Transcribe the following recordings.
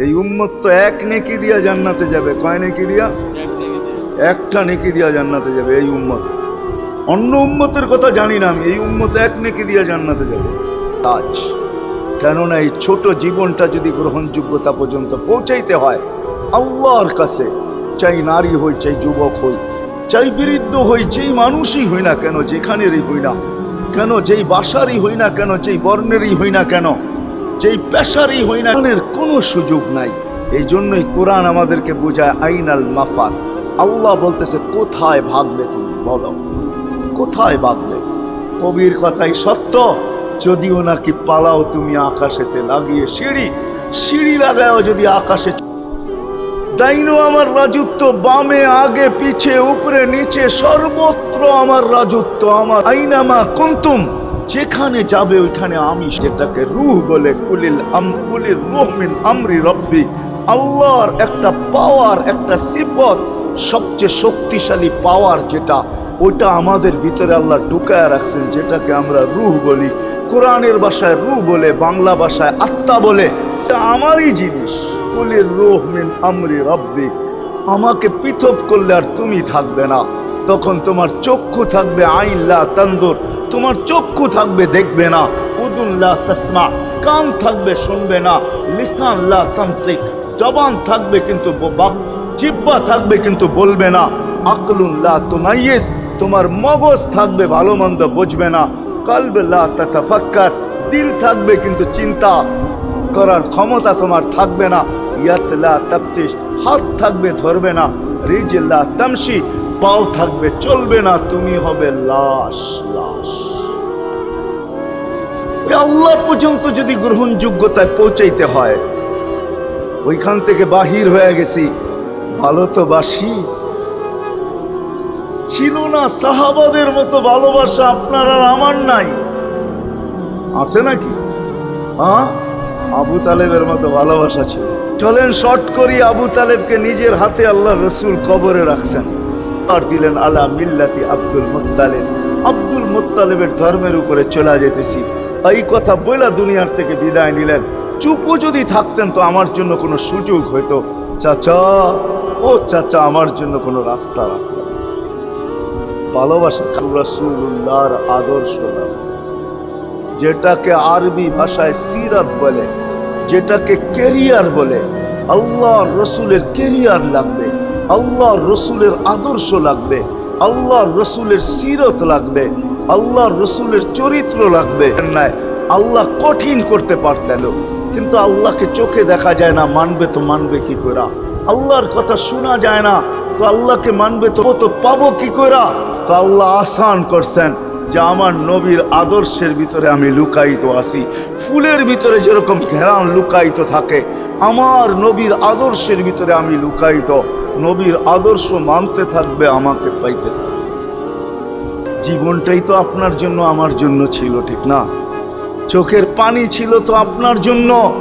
এই উম্মত তো এক নেকি দিয়া জান্নাতে যাবে। কয় নেকি দিয়া? একটা নেকি দিয়া জান্নাতে যাবে এই উম্মত। অন্য উম্মতের কথা জানি না আমি, এই উম্মত এক নেকি দিয়া জান্নাতে যাবে। আজ। কেননা এই ছোট জীবনটা যদি গ্রহণযোগ্যতা পর্যন্ত পৌঁছাইতে হয়, আল্লাহর কাছে, চাই নারী হই, চাই যুবক হই, চাই বৃদ্ধ হই, যেই মানুষই হই না কেন, যেখানেরই হই না কেন, যেই বাসারই হই না কেন, যেই বর্ণেরই হই না কেন যেই পেশারই হই না কোনো সুযোগ নাই। এই জন্যই কোরআন আমাদেরকে বোঝায় আইনাল মাফার আল্লাহ বলতেছে, কোথায় ভাগবে তুমি? বলো। কোথায় ভাগবে কবির কথাই সত্য। যদিও নাকি পালাও তুমি আকাশেতে লাগিয়ে সিঁড়ি সিঁড়ি লাগাও যদি আকাশে ডাইনো আমার রাজত্ব, বামে, আগে, পিছে, উপরে, নিচে, সর্বত্র আমার রাজত্ব, আমার আইনামা কুন্তুম? যেখানে যাবে, ওইখানে আমি সেটাকে রুহ বলে কুলিল আম, কুলিল রহমিন আমরি রব্বি। আল্লাহর একটা পাওয়ার একটা সিপত সবচেয়ে শক্তিশালী পাওয়ার যেটা ওটা আমাদের ভিতরে আল্লাহ ঢুকায় রাখছেন, যেটাকে আমরা রুহ বলি। কোরআনের ভাষায় রুহ বলে, বাংলা ভাষায় আত্মা বলে। এটা আমারই জিনিস। কুলির রুহ মিন আমরি রব্বি। আমাকে পৃথক করলে আর তুমি থাকবে না। তখন তোমার চক্ষু থাকবে আইল্লা তন্দুর তোমার চক্ষু থাকবে, দেখবে না। উদুল্লাহ তসমা, কান থাকবে, শুনবে না। লিসানল্লাহ তান্ত্রিক, জবান থাকবে কিন্তু জিব্বা থাকবে কিন্তু বলবে না। আকলুল্লাহ তুমাইয়েস, তোমার মগজ থাকবে ভালো মন্দ বুঝবে না। কালবেল্লাহ তাতাফাক্কার, দিল থাকবে কিন্তু চিন্তা করার ক্ষমতা তোমার থাকবে না। ইয়াতলা তাপ্তিস হাত থাকবে ধরবে না। রিজিল্লা তামসি পাও থাকবে, চলবে না, তুমি হবে লাশ লাশ। আল্লাহ পর্যন্ত যদি গ্রহণযোগ্যতায় পৌঁছাইতে হয়, ওইখান থেকে বাহির হয়ে গেছি, ভালো তো বাসি। ছিল না সাহাবাদের মতো ভালোবাসা, আপনার আর আমার নাই। আছে নাকি? হ্যাঁ আবু তালেবের মতো ভালোবাসা ছিল। চলেন শর্ট করি, আবু তালেবকে নিজের হাতে আল্লাহ রসুল কবরে রাখছেন। আর দিলেন আলা মিল্লাতি আব্দুল মুত্তালেব। আব্দুল মুত্তালেবের ধর্মের উপরে চলে যেতেছি। এই কথা বইলা দুনিয়ার থেকে বিদায় নিলেন। চুপও যদি থাকতেন তো আমার জন্য কোনো সুযোগ হইতো। চাচা, ও চাচা, আমার জন্য কোনো রাস্তা রাখতেন ভালোবাসা রাসূলুল্লাহর আদর্শ যেটাকে আরবি ভাষায় সিরাত বলে, যেটাকে কেরিয়ার বলে আল্লাহ রসুলের কেরিয়ার লাগবে। আল্লাহ রসুলের আদর্শ লাগবে, আল্লাহ রসুলের সিরত লাগবে, আল্লাহ রসুলের চরিত্র লাগবে। আল্লাহ কঠিন করতে পারতেন, কিন্তু আল্লাহকে চোখে দেখা যায় না, মানবে তো মানবে কি করে আল্লাহর কথা শোনা যায় না, তো আল্লাহকে মানবে তো তো পাবো কি করে তো আল্লাহ আসান করছেন যে আমার নবীর আদর্শের ভিতরে আমি লুকায়িত আসি ফুলের ভিতরে যেরকম ঘেরান লুকায়িত থাকে আমার নবীর আদর্শের ভিতরে আমি লুকায়িত। নবীর আদর্শ মানতে থাকবে, আমাকে পাইতে থাকবে। জীবনটাই তো আপনার জন্য, আমার জন্য ছিল, ঠিক না? চোখের পানি ছিল তো আপনার জন্য,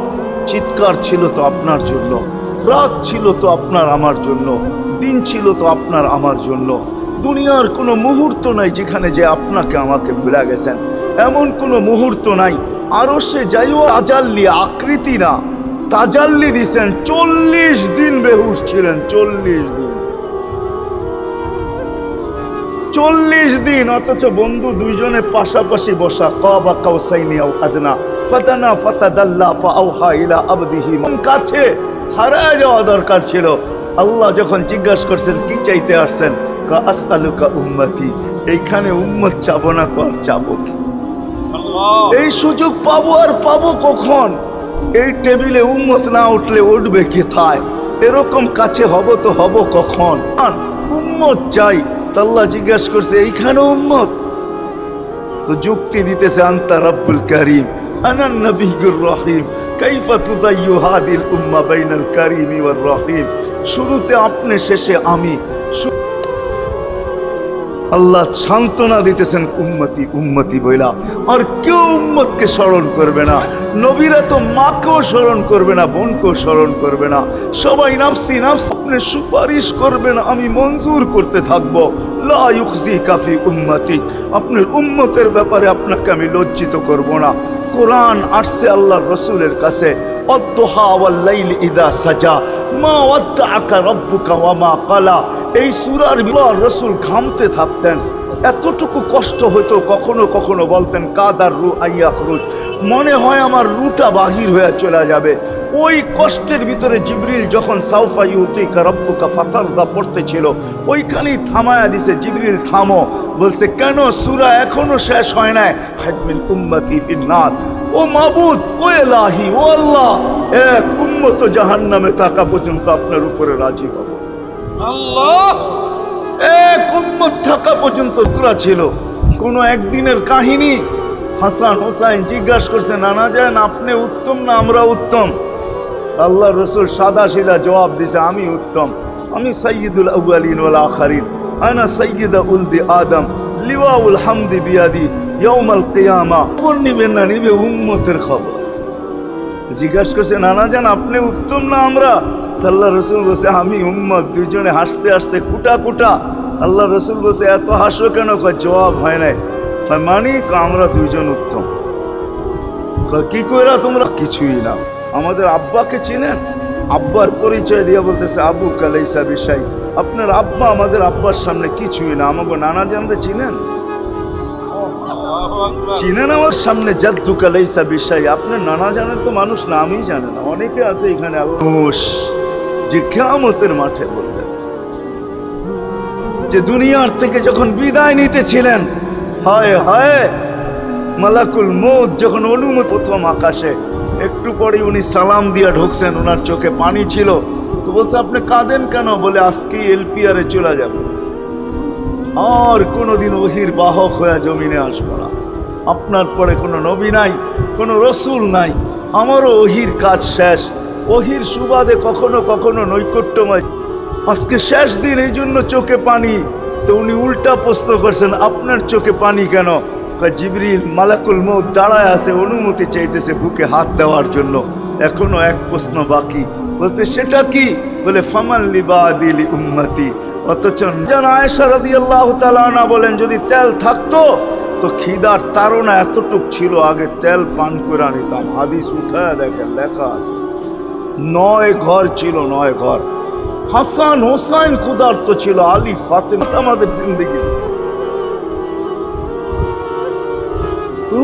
চিৎকার ছিল তো আপনার জন্য, রাত ছিল তো আপনার আমার জন্য, দিন ছিল তো আপনার আমার জন্য। দুনিয়ার কোনো মুহূর্ত নাই যেখানে যে আপনাকে আমাকে ভুলে গেছেন। এমন কোনো মুহূর্ত নাই। আরও সে যাইও আজাল্লি আকৃতি না। তাজাল্লি দিছেন চল্লিশ দিন বেহুশ ছিলেন চল্লিশ দিন। চল্লিশ দিন অথচ বন্ধু দুইজনে পাশাপাশি বসা কাবা কাউসাইনি আও আদনা ফাতানা ফাতাদাল্লা ফাআউহা ইলা আবদিহি। কাছে হারায় যাওয়া দরকার ছিল। আল্লাহ যখন জিজ্ঞাসা করছেন কি চাইতে আসছেন? কা আসআলুকা উম্মতি এইখানে উম্মত চাবো না কর চাবো কি? এই সুযোগ পাবো আর পাবো কখন? এই টেবিলে উম্মত না উঠলে উঠবে কি থায় এরকম কাছে হব তো হব কখন? উম্মত চাই। তাল্লা জিজ্ঞেস করছে, এইখানে উম্মত? তো যুক্তি দিতেছে, আন্তা রব্বুল করিম আনান রহিম, কাইফা উম্মা বাইনাল করিম ওয়ার রহিম। শুরুতে আপনি, শেষে আমি। আল্লাহ সান্ত্বনা দিতেছেন, উম্মতি উম্মতি বইলা, আর কেউ উম্মতকে স্মরণ করবে না। নবীরা তো মাকেও স্মরণ করবে না, বোনকেও স্মরণ করবে না। সবাই নাফসি, নাফস, আপনি সুপারিশ করবেন, আমি মঞ্জুর করতে থাকব। লা ইউখজি কাফি উম্মতি, আপনার উম্মতের ব্যাপারে আপনাকে আমি লজ্জিত করব না। কোরআন আসছে আল্লাহ রসুলের কাছে অদ্দোহা ইদা সাজা, মা মা কালা। এই সুরার রসুল ঘামতে থাকতেন। এতটুকু কষ্ট হতো কখনো কখনো বলতেন, কাদার রু আইয়া খরুজ মনে হয় আমার রুটা বাহির হয়ে চলে যাবে। ওই কষ্টের ভিতরে জিবরিল যখন সাউফা ইউতিকা রব্বুকা ফাতারদা পড়তেছিল, ওইখানেই থামায়া দিছে, জিবরিল, থামো। বলছে, কেন? সূরা এখনও শেষ হয় নাই। হাজমিল উম্মতি ফিন্নার। ও মাবুদ, ও এলাহি, ও আল্লাহ। এক উম্মত জাহান্নামে থাকা পর্যন্ত আপনার উপরে রাজি হব। আল্লাহ! এক উম্মত থাকা পর্যন্ত তোরা ছিল। কোনো একদিনের কাহিনী হাসান হোসাইন জিজ্ঞাসা করছে, নানা যান আপনি উত্তম না আমরা উত্তম? আল্লাহ রসুল সাদা সিধা জবাব দিছে, আমি উত্তম। আমি সৈয়দুল আউয়ালিন ওয়াল আখারিন। আনা সৈয়দা উলদি আদম। লিওয়াউল হামদি বিয়াদি ইয়াউমাল কিয়ামা। খবর নিবেন না, নিবে উম্মতের খবর। জিজ্ঞাসা করছে, নানা যান আপনি উত্তম না আমরা? আল্লাহ রসুল বসে আমি উম্মত দুজনে হাসতে হাসতে কুটা কুটা। আল্লাহ রসুল বসে এত হাসো কেন? জবাব হয় নাই। মানি? আমরা দুজন উত্তম। কি কইরা তোমরা? কিছুই না। আমাদের আব্বাকে চিনেন? আব্বার পরিচয় দিয়ে বলতেছে, আবু কালাইসা বিষয় আপনার আব্বা আমাদের আব্বার সামনে কিছুই না আমাকে নানা জানতে চিনেন? চিনেন আমার সামনে জাদ্দু কালাইসা বিষয় আপনার নানা জানেন তো মানুষ নামই জানে না। অনেকে আছে এখানে মানুষ যে কেয়ামতের মাঠে বলতেন যে দুনিয়ার থেকে যখন বিদায় নিতেছিলেন, হায় হায়, মালাকুল মৌত যখন অনুমতি প্রথম আকাশে, একটু পরে উনি সালাম দিয়া ঢুকছেন ওনার চোখে পানি ছিল, তো বলছে, আপনি কাঁদেন কেন? বলে আজকেই এলপিআরে চলে যাবে। আর কোনোদিন ওহির বাহক হয়ে জমিনে আসব না। আপনার পরে কোনো নবী নাই, কোনো রসুল নাই, আমারও ওহির কাজ শেষ ওহির সুবাদে কখনো কখনো নৈকট্যময়। আজকে শেষ দিন, এই জন্য চোখে পানি। তো উনি উল্টা প্রশ্ন করছেন, আপনার চোখে পানি কেন? জিবরিল, মালাকুল মৌ দাঁড়ায় আছে, অনুমতি চাইতেছে বুকে হাত দেওয়ার জন্য। এখনও এক প্রশ্ন বাকি। বলছে, সেটা কি? বলে, ফামান লিবা দিলি উম্মতি। অথচ যেন আয়েশা রাদিয়াল্লাহু তাআলা না বলেন, যদি তেল থাকতো, তো খিদার তাড়না এতটুক ছিল, আগে তেল পান করে নিতাম হাদিস উঠায় দেখেন, লেখা আছে। নয় ঘর ছিল, নয় ঘর। হাসান হোসাইন ক্ষুধার্ত ছিল, আলী ফাতেমা আমাদের জিন্দগি।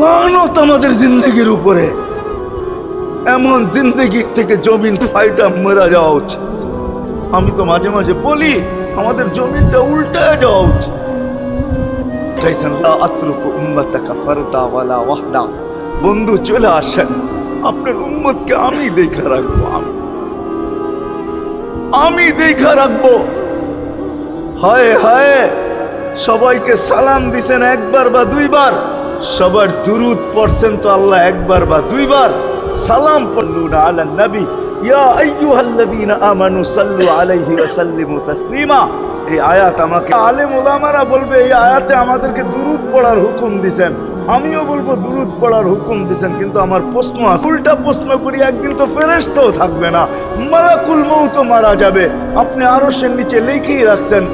লানত আমাদের জিন্দগির উপরে। এমন জিন্দগির থেকে জমিন ফাইটা মরা যাওয়া উচিত। আমি তো মাঝে মাঝে বলি, আমাদের জমিনটা উল্টায় যাওয়া উচিত। বন্ধু, চলে আসেন। আপনার উম্মতকে আমি দেখা রাখব। আমি দেখা রাখব। হায় হায়, সবাইকে সালাম দিছেন একবার বা দুইবার। সবার দুরুদ পড়ছেন তো আল্লাহ একবার বা দুইবার। সালাম পড়লুন আলা নবী। ইয়া আইয়ুহাল্লাযীনা আমানু সাল্লু আলাইহি ওয়া সাল্লিমু তাসলিমা। এই আয়াত আমাকে আলেম ওলামারা বলবে, এই আয়াতে আমাদেরকে দুরুদ পড়ার হুকুম দিছেন। আমিও বলব, দুরুদ পড়ার হুকুম দিছেন, কিন্তু আমার প্রশ্ন উল্টা প্রশ্ন করি, একদিন তো ফেরেশতাও থাকবে না। মালাকুল তো মারা যাবে। আপনি আরও সে নিচে লিখেই রাখছেন,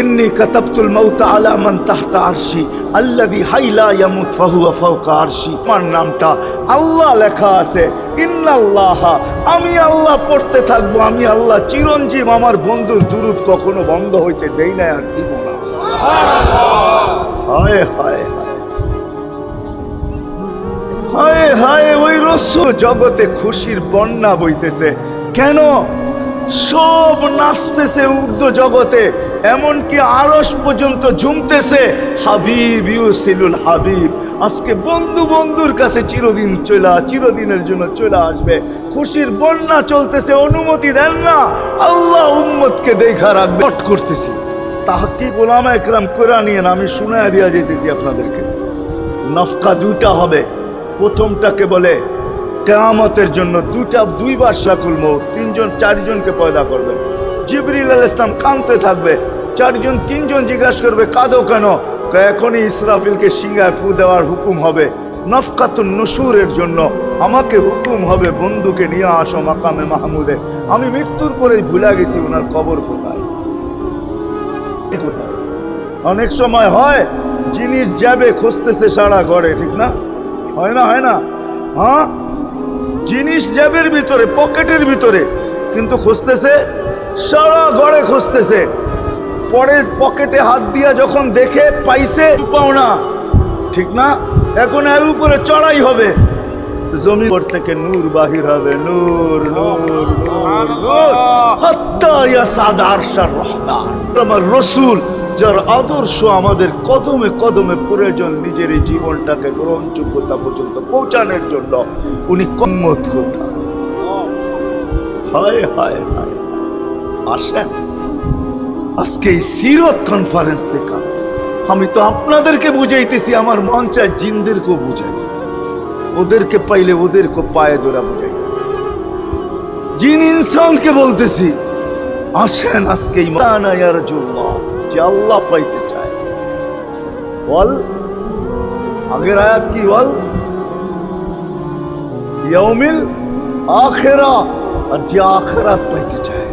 ইন্নি কাতাবতুল মাউত আলা মান তাহতা আরশি, আল্লাযী হাইলা ইয়ামুত ফাহুয়া ফাওকা আরশি। আমার নামটা আল্লাহ লেখা আছে, ইন্নাল্লাহ, আমি আল্লাহ পড়তে থাকব, আমি আল্লাহ চিরঞ্জীব আমার বন্ধুর দুরুদ কখনো বন্ধ হইতে দেই না আর দিব না। হায় হায়। রস্য জগতে খুশির বন্যা বইতেছে। কেন? সব নাচতেছে উর্দু জগতে, এমনকি আরস পর্যন্ত ঝুমতেছে। হাবিব ইউসিলুল হাবিব, আজকে বন্ধু বন্ধুর কাছে চিরদিন চলে, চিরদিনের জন্য চলে আসবে। খুশির বন্যা চলতেছে, অনুমতি দেন না। আল্লাহ উম্মতকে দেখা রাখবে। করতেছি। তাহাকি গোলামা একরাম কোরআন নিয়ে আমি শুনায় দিয়া যেতেছি আপনাদেরকে। নফকা দুইটা হবে। প্রথমটাকে বলে কেয়ামতের জন্য দুটা দুইবার শাকুল মৌত, তিনজন, চারজনকে পয়দা করবে। জিবরিল আল ইসলাম কাঁদতে থাকবে, চারজন, তিনজন জিজ্ঞাসা করবে, কাঁদো কেন? এখনই ইসরাফিলকে সিঙ্গায় ফু দেওয়ার হুকুম হবে, নফকাতুন নসুরের জন্য। আমাকে হুকুম হবে বন্ধুকে নিয়ে আসো মাকামে মাহমুদে। আমি মৃত্যুর পরেই ভুলে গেছি ওনার কবর কোথায়। কোথায়? অনেক সময় হয় জিনিস যাবে খুঁজতেছে সারা ঘরে, ঠিক না? হয় না হয় না? হ্যাঁ? জিনিস জ্যাবের ভিতরে পকেটের ভিতরে কিন্তু খুঁজতেছে সারা গড়ে খুঁজতেছে। পরে পকেটে হাত দিয়া যখন দেখে পাইছে পাও না ঠিক না? এখন এর উপরে চড়াই হবে। জমি থেকে নূর বাহির হবে। নূর নূর নূর আমার রসুল যার আদর্শ আমাদের কদমে কদমে প্রয়োজন নিজের এই জীবনটাকে গ্রহণযোগ্যতা পর্যন্ত পৌঁছানোর জন্য উনি কম্মত কোথায় হায় হায় হায় আসেন। আজকে এই সিরত কনফারেন্স থেকে আমি তো আপনাদেরকে বুঝাইতেছি, আমার মন চায় জিনদেরকেও বুঝাই। ওদেরকে পাইলে ওদেরকে পায়ে ধরা বুঝাই। জিন ইনসানকে বলতেছি, আসেন আজকে এই মানা ইয়ার জুম্মা যে আল্লাহ পাইতে চায়। বল, আগের আয়াত কি বল? ইয়াউমিল আখেরা, আর যে আখেরাত পাইতে চায়।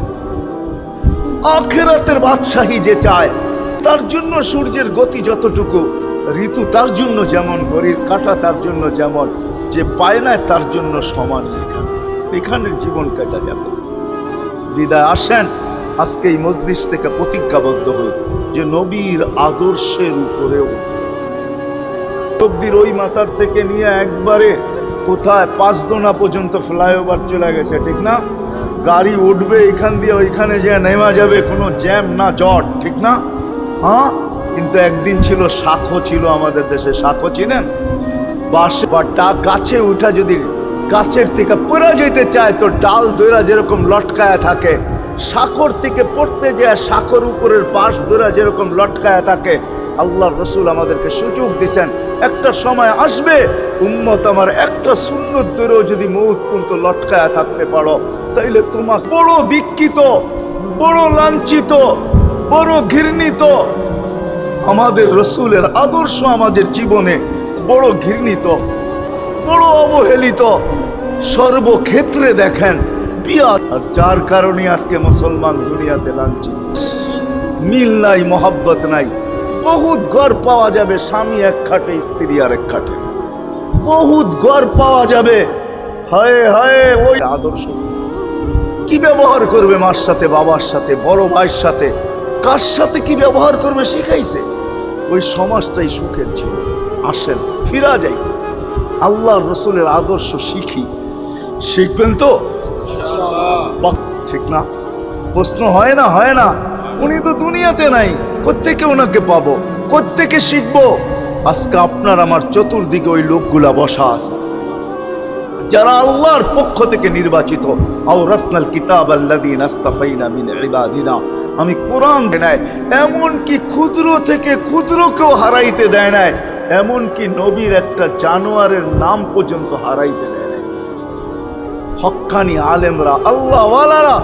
আখেরাতের বাদশাহী যে চায়, তার জন্য সূর্যের গতি যতটুকু, ঋতু তার জন্য যেমন ঘড়ির কাটা তার জন্য যেমন, যে পায় না তার জন্য সমান এখানে এখানের জীবন কাটা যাবে। বিদায়, আসেন। আজকে এই মজলিস থেকে প্রতিজ্ঞাবদ্ধ হই যে নবীর আদর্শের উপরেও। অব্দির ওই মাথার থেকে নিয়ে একবারে কোথায় পাঁচ দোনা পর্যন্ত ফ্লাইওভার চলে গেছে, ঠিক না? গাড়ি উঠবে এখান দিয়ে ওইখানে যে নেমা যাবে, কোনো জ্যাম না, জট, ঠিক না? হ্যাঁ? কিন্তু একদিন ছিল শাখো ছিল আমাদের দেশে শাখো চিনেন? বাস বা গাছে উঠা যদি গাছের থেকে পড়ে যেতে চায়, তো ডাল দৈরা যেরকম লটকায়া থাকে শাখর থেকে পড়তে যায় শাখর উপরের পাশ ধরে যেরকম লটকায়া থাকে, আল্লাহ রসুল আমাদেরকে সুযোগ দিছেন। একটা সময় আসবে, উম্মত আমার একটা সুন্নত দূরেও যদি মৌত পর্যন্ত লটকায়া থাকতে পারো, তাইলে তোমার বড় বিক্ষিত বড় লাঞ্ছিত, বড় ঘৃণিত, আমাদের রসুলের আদর্শ আমাদের জীবনে বড় ঘৃণিত, বড় অবহেলিত, সর্বক্ষেত্রে দেখেন বিয়াদ। আর যার কারণে আজকে মুসলমান দুনিয়াতে লাঞ্ছিত। মিল নাই, মহাব্বত নাই। বহুত ঘর পাওয়া যাবে স্বামী এক খাটে, স্ত্রী আর এক খাটে। বহুত ঘর পাওয়া যাবে। হায় হায়, ওই আদর্শ। কি ব্যবহার করবে মার সাথে, বাবার সাথে, বড় ভাইয়ের সাথে? কার সাথে কি ব্যবহার করবে শিখাইছে? ওই সমাজটাই সুখের ছিল। আসেন, ফিরা যাই। আল্লাহ রসুলের আদর্শ শিখি। শিখবেন তো? ঠিক না। প্রশ্ন হয় না হয় না। উনি তো দুনিয়াতে নাই, কোত্থেকে ওনাকে পাবো? কোত্থেকে শিখব? আজকে আপনার আমার চতুর্দিকে ওই লোকগুলা বসা আছে। যারা আল্লাহর পক্ষ থেকে নির্বাচিত। আও রাসনাল কিতাব আল্লাযীন আস্তাফাইনা আমি কোরআন দেয় এমন কি ক্ষুদ্র থেকে ক্ষুদ্রকেও হারাইতে দেয় নাই এমন কি নবীর একটা জানোয়ারের নাম পর্যন্ত হারাইতে দেয় হক্কানি আলেমরা আল্লাহ ওয়ালারা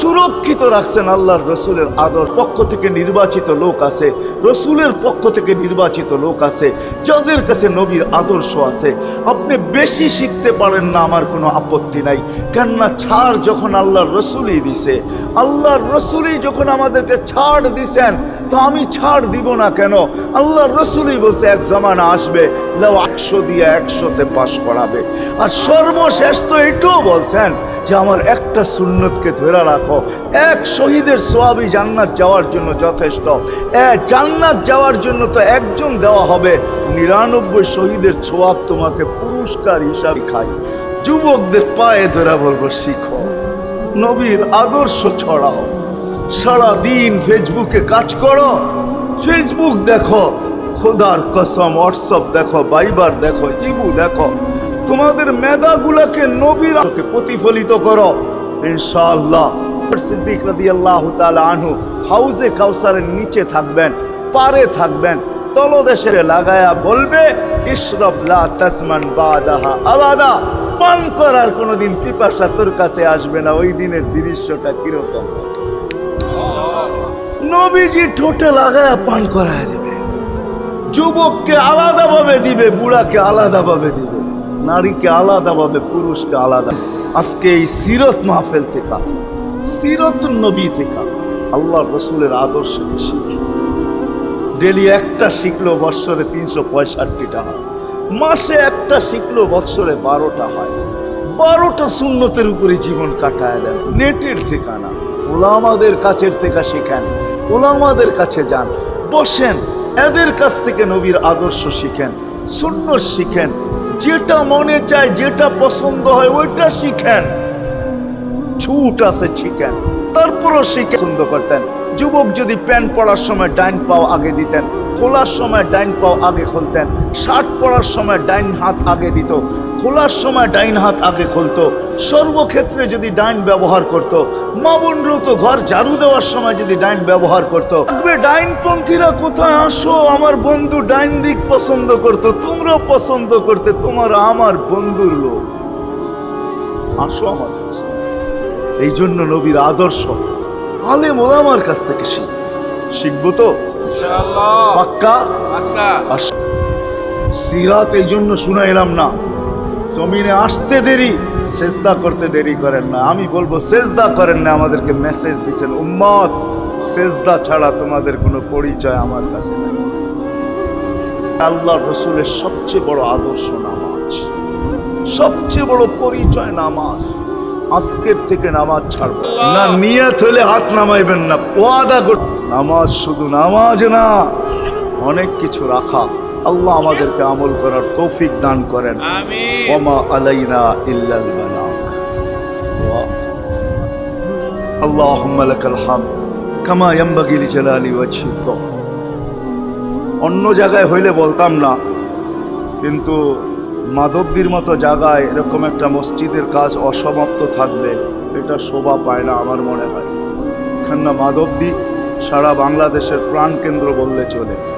সুরক্ষিত রাখছেন আল্লাহর রসুলের আদর। পক্ষ থেকে নির্বাচিত লোক আছে, রসুলের পক্ষ থেকে নির্বাচিত লোক আছে, যাদের কাছে নবীর আদর্শ আছে। আপনি বেশি শিখতে পারেন না, আমার কোনো আপত্তি নাই। কেননা ছাড় যখন আল্লাহর রসুলই দিছে, আল্লাহর রসুলই যখন আমাদেরকে ছাড় দিছেন, তো আমি ছাড় দিব না কেন? আল্লাহর রসুলই বলছে, এক জমানা আসবে একশো দিয়ে একশোতে পাশ করাবে। আর সর্বশেষ তো এটাও বলছেন যে আমার একটা সুন্নতকে ধরে রাখো। এক শহীদের সোয়াবি জান্নাত যাওয়ার জন্য যথেষ্ট। জান্নাত যাওয়ার জন্য তো একজন দেওয়া হবে। নিরানব্বই শহীদের সোয়াব তোমাকে পুরস্কার হিসাবে খাই। যুবকদের পায়ে ধরা বলব, শিখো। নবীর আদর্শ ছড়াও। সারা দিন ফেসবুকে কাজ করো। ফেসবুক দেখো খোদার কসম, হোয়াটসঅ্যাপ দেখো, বাইবার দেখো, ইবু দেখো। তোমাদের মেধাগুলোকে নবীর আলোকে প্রতিফলিত করো। ইনশাআল্লাহ। সিদ্দিক রাদিয়াল্লাহু তাআলা আনহু হাউজে কাউসারের নিচে থাকবেন, পারে থাকবেন, তলদেশে লাগায়া বলবে তাসমান বাদাহা আবাদা। পান করার কোনোদিন পিপাসা তোর কাছে আসবে না, ওই দিনের দৃশ্যটা কীরকম? নবীজি ঠোঁটে লাগায়া পান করায় যুবককে আলাদাভাবে দিবে, বুড়াকে আলাদাভাবে দিবে, নারীকে আলাদাভাবে, পুরুষকে আলাদা। আজকে এই সিরত মাহফেল থেকে, সিরত নবী থেকে আল্লাহ রসুলের আদর্শকে শিখি। ডেলি একটা শিখলো বৎসরে তিনশো পঁয়ষট্টিটা হয়। মাসে একটা শিখলো বৎসরে বারোটা হয়। বারোটা শূন্যতের উপরে জীবন কাটায় দেন। নেটের ঠিকানা। ওলামাদের কাছের থেকে শিখেন। ওলামাদের কাছে যান। বসেন। এদের কাছ থেকে নবীর আদর্শ শিখেন শূন্য শিখেন, যেটা মনে চায়, যেটা পছন্দ হয়, ওইটা শিখেন। ছুট আছে শিখেন, তারপরও শিখে পছন্দ করতেন। যুবক যদি প্যান্ট পরার সময় ডাইন পাও আগে দিতেন, খোলার সময় ডাইন পাও আগে খুলতেন, শার্ট পড়ার সময় ডাইন হাত আগে দিত খোলার সময় ডাইন হাত আগে খুলতো। সর্বক্ষেত্রে যদি ডাইন ব্যবহার করত মা বোনরাও তো ঘর ঝাড়ু দেওয়ার সময় যদি ডাইন ব্যবহার করত ডাইন পন্থীরা কোথায়? আসো আমার বন্ধু ডাইন দিক পছন্দ করতো তোমরা পছন্দ করতে তোমার আমার বন্ধুর লোক। আসো আমার কাছে। এই জন্য নবীর আদর্শ আলে মোলামার কাছ থেকে শিখ শিখব তো? পাক্কা? সিরাত এই জন্য শুনাইলাম না। জমিনে আসতে দেরি, সেজদা করতে দেরি করেন না। আমি বলব, সেজদা করেন না, আমাদেরকে মেসেজ দিছেন। উম্মত, সেজদা ছাড়া তোমাদের কোনো পরিচয় আমার কাছে নেই। আল্লাহ রসুলের সবচেয়ে বড় আদর্শ নামাজ। সবচেয়ে বড় পরিচয় নামাজ। আজকের থেকে নামাজ ছাড়বো। না নিয়ত হলে হাত নামাইবেন না, ওয়াদা কর নামাজ শুধু নামাজ না, অনেক কিছু রাখা। আল্লাহ আমাদেরকে আমল করার তৌফিক দান করেন। অন্য জায়গায় হইলে বলতাম না কিন্তু মাধবদীর মতো জায়গায় এরকম একটা মসজিদের কাজ অসমাপ্ত থাকবে এটা শোভা পায় না আমার মনে হয়। কেননা মাধবদী সারা বাংলাদেশের প্রাণকেন্দ্র বললে চলে।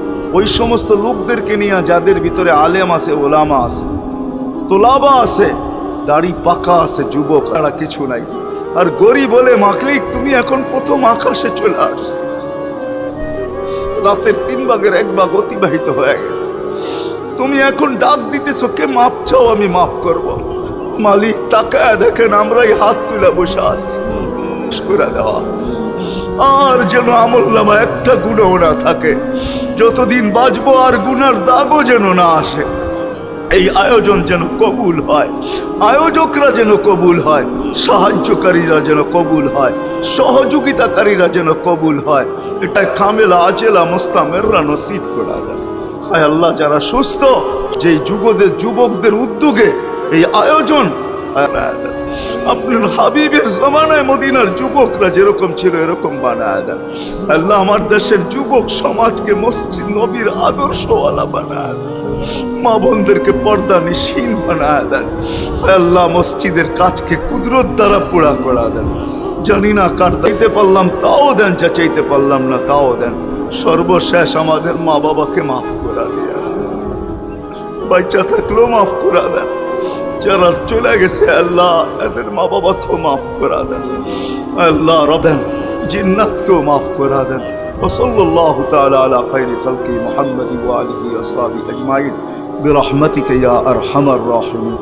ওই সমস্ত লোকদেরকে নিয়ে যাদের ভিতরে আলেম আছে, ওলামা আছে, তোলাবা আছে, দাড়ি পাকা আছে, যুবক আর কিছু নাই। আর গরি বলে, মাকলিক, তুমি এখন প্রথম আকাশে চলে আস রাতের তিন ভাগের এক ভাগ অতিবাহিত হয়ে গেছে। তুমি এখন ডাক দিতেছো, কে মাপ চাও, আমি মাফ করব। মালিক, তাকায় দেখেন, আমরাই হাত তুলে বসে আছি। দেওয়া। আর যেন আমল নামা একটা গুণও না থাকে। যতদিন বাঁচবো আর গুনার দাগও যেন না আসে, এই আয়োজন যেন কবুল হয়, আয়োজকরা যেন কবুল হয়, সাহায্যকারীরা যেন কবুল হয়, সহযোগিতাকারীরা যেন কবুল হয়, এটা খামেলা আচেলা মোস্তামেররা নসিব করা দেয় হায় আল্লাহ, যারা সুস্থ, যেই যুবদের যুবকদের উদ্যোগে এই আয়োজন আপনার হাবিবের জমানায় মদিনার যুবকরা যেরকম ছিল, এরকম বানায় দেন। আল্লাহ আমার দেশের যুবক সমাজকে মসজিদ নবীর আদর্শওয়ালা বানায় মা বোনদেরকে পর্দা নিশীন বানায় দেন। আল্লাহ মসজিদের কাজকে কুদরত দ্বারা পুরা করা দেন। জানি না কার দিতে পারলাম, তাও দেন। চাইতে পারলাম না, তাও দেন। সর্বশেষ আমাদের মা বাবাকে মাফ করা দিয়ে বাচ্চা থাকলেও মাফ করা দেন। যারা চলে গেছে আল্লাহ এদের মা বাবাকেও মাফ করা দেন আল্লাহ রবেন জিন্নাতকেও মাফ করা দেন وصلى الله تعالى على خير خلق محمد وآله وصحبه أجمعين برحمتك يا أرحم الراحمين